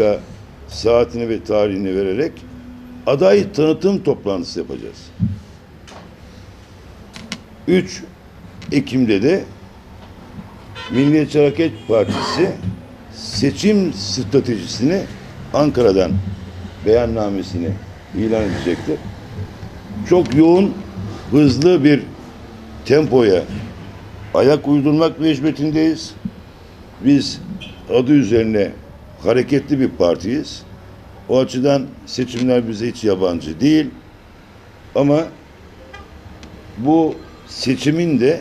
mutlaka saatini ve tarihini vererek aday tanıtım toplantısı yapacağız. 3 Ekim'de de Milliyetçi Hareket Partisi seçim stratejisini Ankara'dan beyannamesini ilan edecektir. Çok yoğun, hızlı bir tempoya ayak uydurmak mecburiyetindeyiz. Biz adı üzerine hareketli bir partiyiz. O açıdan seçimler bize hiç yabancı değil. Ama bu seçimin de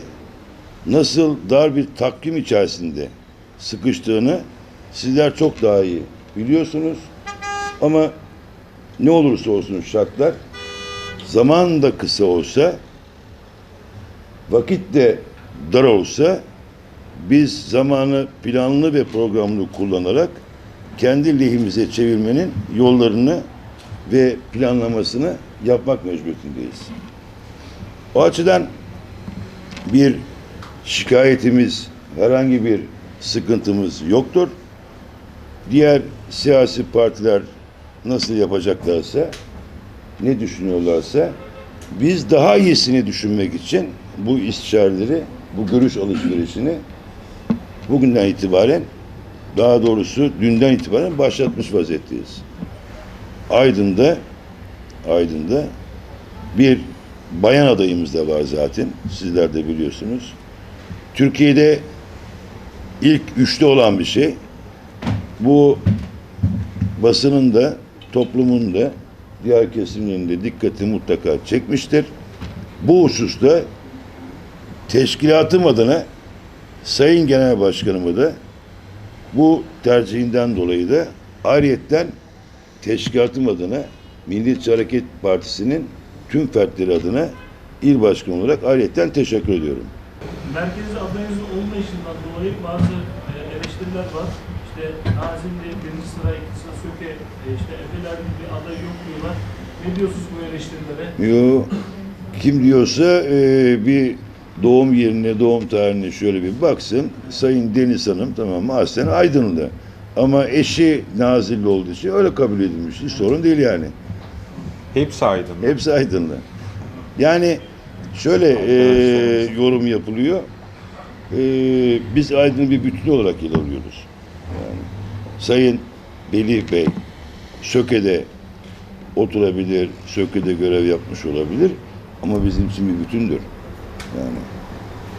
nasıl dar bir takvim içerisinde sıkıştığını sizler çok daha iyi biliyorsunuz. Ama ne olursa olsun şartlar zaman da kısa olsa vakit de dar olsa biz zamanı planlı ve programlı kullanarak kendi lehimize çevirmenin yollarını ve planlamasını yapmak mecburiyetindeyiz. O açıdan bir şikayetimiz, herhangi bir sıkıntımız yoktur. Diğer siyasi partiler nasıl yapacaklarsa, ne düşünüyorlarsa biz daha iyisini düşünmek için bu istişareleri, bu görüş alışverişini bugünden itibaren daha doğrusu dünden itibaren başlatmış vaziyetteyiz. Aydın'da Aydın'da bir bayan adayımız da var zaten. Sizler de biliyorsunuz. Türkiye'de ilk üçte olan bir şey. Bu basının da toplumun da diğer kesimlerin de dikkati mutlaka çekmiştir. Bu hususta teşkilatım adına Sayın Genel Başkanımı da bu tercihinden dolayı da ayrıyetten teşkilatım adına Milliyetçi Hareket Partisi'nin tüm fertleri adına il başkanı olarak ayrıyetten teşekkür ediyorum. Merkezi adayınızın olmayışından dolayı bazı e, eleştiriler var. İşte Nazilli birinci sıra, ikinci sıra Söke, e, işte Efeler'in bir aday yok diyorlar. Ne diyorsunuz bu eleştirilere? Yo, kim diyorsa e, bir doğum yerine, doğum tarihine şöyle bir baksın. Sayın Deniz Hanım tamam mı aslen Aydınlı. Ama eşi Nazilli olduğu için öyle kabul edilmiş. Hiç sorun değil yani. Hepsi aydın. Hepsi Aydınlı. Yani şöyle e, yorum yapılıyor. E, biz Aydın'ı bir bütün olarak ele alıyoruz. Yani, Sayın Beli Bey Söke'de oturabilir, Söke'de görev yapmış olabilir ama bizim için bir bütündür. Yani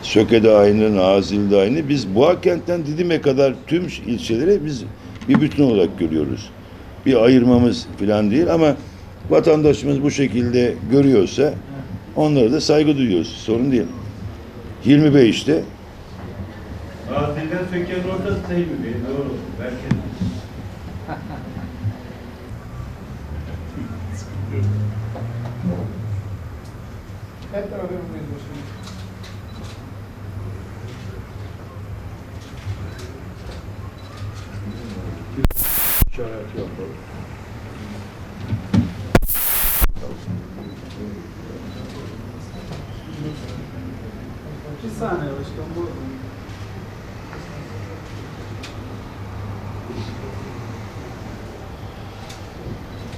Söke'de aynı, Nazilli'de aynı. Biz Boğakent'ten Didim'e kadar tüm ilçeleri biz bir bütün olarak görüyoruz. Bir ayırmamız falan değil ama vatandaşımız bu şekilde görüyorsa onlara da saygı duyuyoruz. Sorun değil. Hilmi Bey işte Nazilli'den Söke'nin ortası değil mi? Bey? Doğru. Merkez. É para ver o mesmo. é aqui, Eu acho que é um